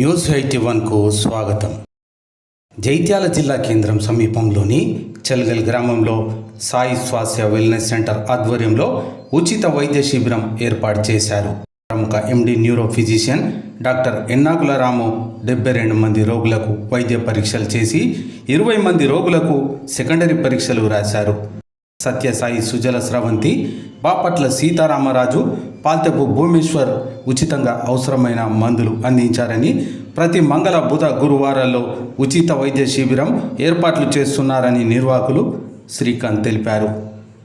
News eighty వన్కు స్వాగతం. జైత్యాల జిల్లా కేంద్రం సమీపంలోని చల్గల్ గ్రామంలో సాయి స్వాస్థ్య వెల్నెస్ సెంటర్ ఆధ్వర్యంలో ఉచిత వైద్య శిబిరం ఏర్పాటు చేశారు. ప్రముఖ MD neuro physician doctor Ennakula Ramu డెబ్బై రెండు మంది రోగులకు వైద్య పరీక్షలు చేసి ఇరవై మంది రోగులకు సెకండరీ పరీక్షలు రాశారు. సత్యసాయి సుజల స్రవంతి బాపట్ల సీతారామరాజు పాల్తెపు భూమేశ్వర్ ఉచితంగా అవసరమైన మందులు అందించారని ప్రతి మంగళ బుధ గురువారాల్లో ఉచిత వైద్య శిబిరం ఏర్పాట్లు చేస్తున్నారని నిర్వాహకులు శ్రీకాంత్ తెలిపారు.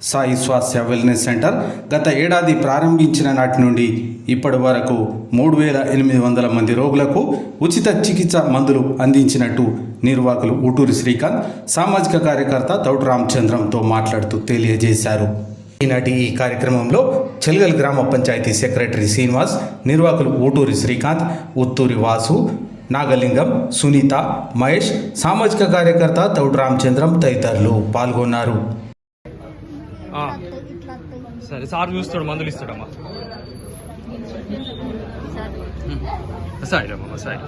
సాయి స్వాస్థ్య వెల్నెస్ సెంటర్ గత ఏడాది ప్రారంభించిన నాటి నుండి ఇప్పటి వరకు మూడు వేల ఎనిమిది వందల మంది రోగులకు ఉచిత చికిత్స మందులు అందించినట్టు నిర్వాహకులు ఊటూరి శ్రీకాంత్ సామాజిక కార్యకర్త తౌడు రామచంద్రంతో మాట్లాడుతూ తెలియజేశారు. ఈనాటి ఈ కార్యక్రమంలో చెల్గల్ గ్రామ పంచాయతీ సెక్రటరీ శ్రీనివాస్ నిర్వాహకులు ఊటూరి శ్రీకాంత్ ఉత్తూరి వాసు నాగలింగం సునీత మహేష్ సామాజిక కార్యకర్త తౌడు రామచంద్రం తదితరులు పాల్గొన్నారు. సరే సార్ చూస్తాడు మందులు ఇస్తాడమ్మా. సాయి అమ్మా సాయి.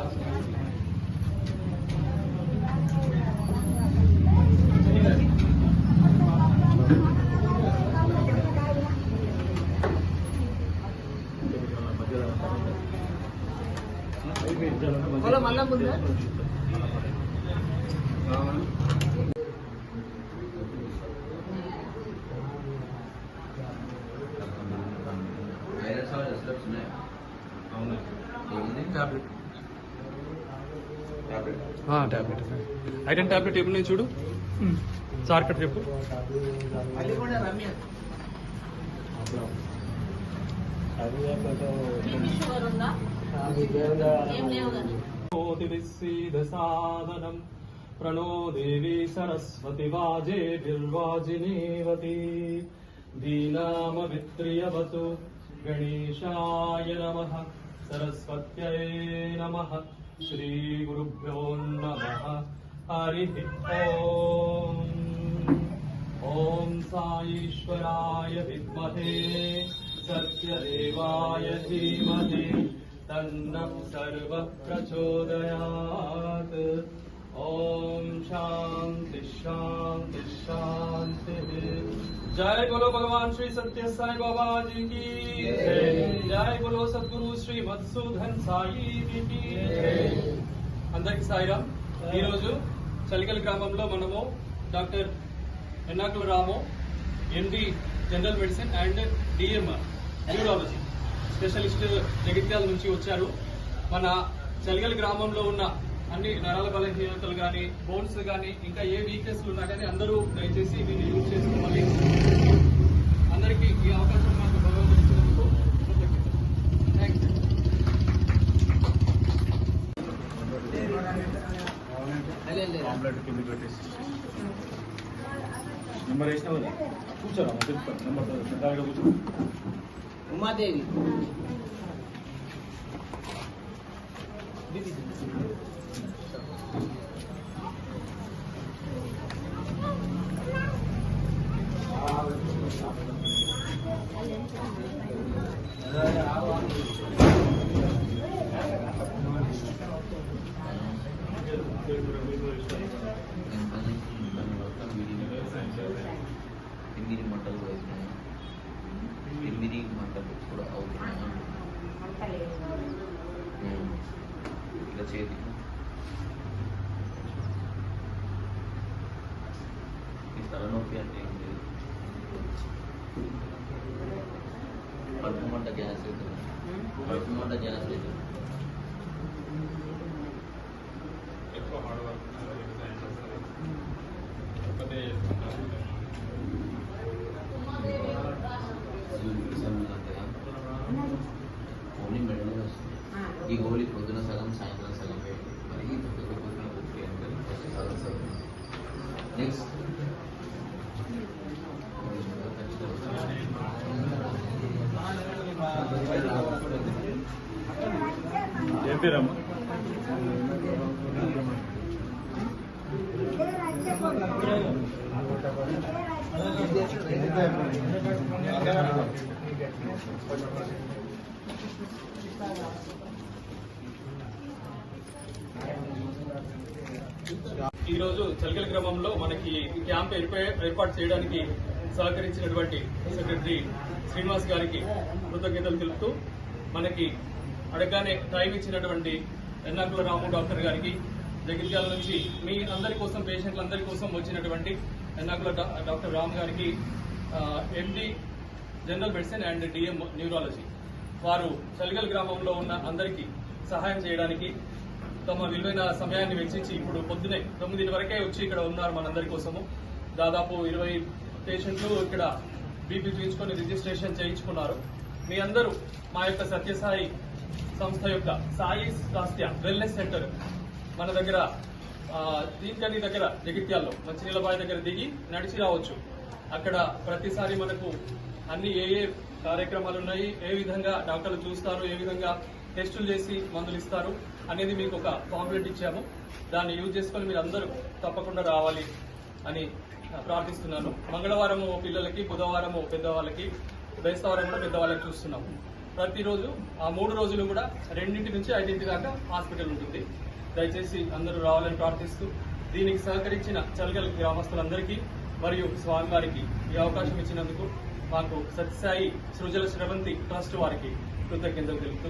వైరస్ వాళ్ళు ఏముంది? టాబ్లెట్. టాబ్లెట్. టాబ్లెట్. ఐటెన్ టాబ్లెట్ ఎప్పుడు నేను చూడు సార్ కట్ చెప్పు. సాధనం ప్రణో దేవి సరస్వతి వాజే నిర్వాజినీవతి. దీనామవిత్రియవతు गणेशाय नमः। सरस्वत्यै नमः। श्रीगुरुभ्यो नमः। हरिः ॐ ॐ साईश्वराय विद्महे। सत्यदेवाय धीमहि। तन्नः सर्वः प्रचोदयात् ॐ शान्ति शान्ति, शान्तिः। जय बोलो भगवान श्री सत्य साई बाबा जी की जय जय बोलो सदगुरु श्री మధుసూదన్ సాయి जी की जय అందరికి సాయిరామ్ ఈరోజు చలికల్ గ్రామంలో మనము doctor Ennakula Ramu MD general medicine and DMR neurology specialist Jagtial నుంచి వచ్చారు మన చలిగల్ గ్రామంలో ఉన్న అన్ని నరాల బలహీనతలు కానీ బోన్స్ కానీ ఇంకా ఏ వీక్నెస్లు ఉన్నా కానీ అందరూ దయచేసి దీన్ని యూజ్ చేసుకోవాలి. అందరికీ ఈ అవకాశం మాకు భగవంతుడు ఇచ్చినందుకు థ్యాంక్స్ నెంబర్ వేసినా కూర్చోరా చెప్తాను నెంబర్ కూర్చో ఉమాదేవి. ఎనిమిది ఇట్లా చేతి ఈ తలనొప్పి అంటే ఏం లేదు కడుపు మంట గ్యాస్ అవుతుంది కడుపు మంట గ్యాస్ అవుతుంది ఓన్లీ మెడల్ వస్తుంది ఈ గోళీ పొద్దున సగం సాయంత్రం సగం వేయండి మరి ఈ పొద్దున ఈ రోజు చలికల గ్రామంలో మనకి క్యాంప్ ఏర్పాటు చేయడానికి సహకరించినటువంటి సెక్రటరీ శ్రీనివాస్ గారికి కృతజ్ఞతలు తెలుపుతూ మనకి అడగానే టైం ఇచ్చినటువంటి ఎన్నాకుల రాము డాక్టర్ గారికి జగిత్యాల నుంచి మీ అందరి కోసం పేషెంట్లందరి కోసం వచ్చినటువంటి ఎన్నాకుల డాక్టర్ రామ్ గారికి MD general medicine and DM neurology. వారు చలిగల్ గ్రామంలో ఉన్న అందరికీ సహాయం చేయడానికి తమ విలువైన సమయాన్ని వెచ్చించి ఇప్పుడు పొద్దునే తొమ్మిది వరకే వచ్చి ఇక్కడ ఉన్నారు మనందరి కోసము. దాదాపు ఇరవై పేషెంట్లు ఇక్కడ బీపీ చూయించుకొని రిజిస్ట్రేషన్ చేయించుకున్నారు. మీ అందరూ మా యొక్క సత్యసాయి సంస్థ యొక్క సాయి స్వాస్థ్య వెల్నెస్ సెంటర్ మన దగ్గర ఆ, దీనికని దగ్గర జగిత్యాల్లో మంచినీళ్ళబాయి దగ్గర దిగి నడిచి రావచ్చు. అక్కడ ప్రతిసారి మనకు అన్ని ఏ ఏ కార్యక్రమాలు ఉన్నాయి ఏ విధంగా డాక్టర్లు చూస్తారు ఏ విధంగా టెస్టులు చేసి మందులు ఇస్తారు అనేది మీకు ఒక పాంప్లెట్ ఇచ్చాము. దాన్ని యూజ్ చేసుకొని మీరు అందరూ తప్పకుండా రావాలి అని ప్రార్థిస్తున్నాను. మంగళవారము పిల్లలకి బుధవారము పెద్దవాళ్ళకి బేస్తవారం కూడా పెద్దవాళ్ళకి చూస్తున్నాము. ప్రతిరోజు ఆ మూడు రోజులు కూడా రెండింటి నుంచి ఐదింటి దాకా హాస్పిటల్ ఉంటుంది. దయచేసి అందరూ రావాలని ప్రార్థిస్తూ దీనికి సహకరించిన చలగల్ గ్రామస్తులందరికీ మరియు స్వామివారికి ఈ అవకాశం ఇచ్చినందుకు మాకు సత్యసాయి సృజల శ్రవంతి ట్రస్ట్ వారికి కృతజ్ఞతలు తెలుపుతూ